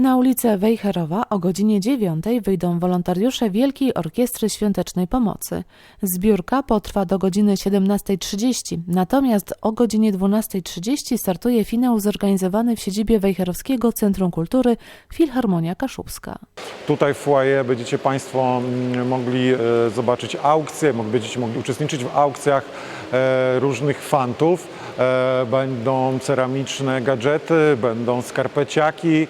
Na ulicę Wejherowa o godzinie 9 wyjdą wolontariusze Wielkiej Orkiestry Świątecznej Pomocy. Zbiórka potrwa do godziny 17.30, natomiast o godzinie 12.30 startuje finał zorganizowany w siedzibie Wejherowskiego Centrum Kultury Filharmonia Kaszubska. Tutaj w foyer będziecie Państwo mm, mogli e, zobaczyć aukcje, będziecie mogli uczestniczyć w aukcjach e, różnych fantów. E, Będą ceramiczne gadżety, będą skarpeciaki,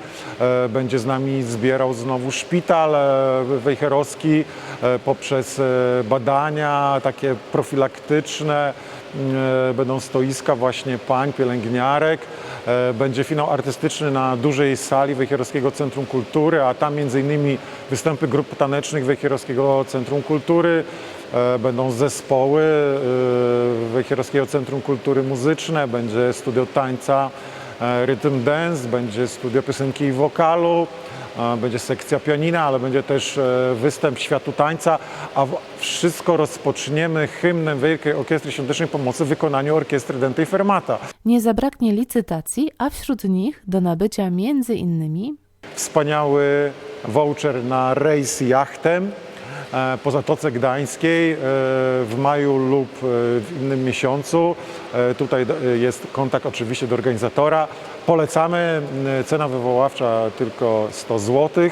będzie z nami zbierał znowu szpital e, wejherowski e, poprzez e, badania takie profilaktyczne. E, Będą stoiska właśnie pań, pielęgniarek. Będzie finał artystyczny na dużej sali Wejherowskiego Centrum Kultury, a tam innymi występy grup tanecznych Wejherowskiego Centrum Kultury. Będą zespoły Wejherowskiego Centrum Kultury Muzyczne, będzie studio tańca Rhythm Dance, będzie studio piosenki i wokalu. E, Będzie sekcja pianina, ale będzie też e, występ światu tańca, a wszystko rozpoczniemy hymnem Wielkiej Orkiestry Świątecznej Pomocy w wykonaniu orkiestry Dente i Fermata. Nie zabraknie licytacji, a wśród nich do nabycia między innymi Wspaniały voucher na rejs jachtem e, po Zatoce Gdańskiej e, w maju lub e, w innym miesiącu. E, Tutaj jest kontakt oczywiście do organizatora. Polecamy, cena wywoławcza tylko 100 zł.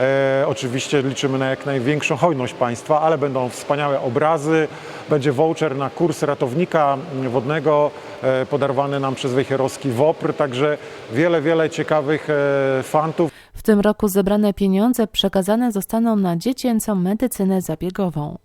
E, Oczywiście liczymy na jak największą hojność Państwa, ale będą wspaniałe obrazy. Będzie voucher na kurs ratownika wodnego e, podarowany nam przez Wejherowski WOPR, także wiele, wiele ciekawych e, fantów. W tym roku zebrane pieniądze przekazane zostaną na dziecięcą medycynę zabiegową.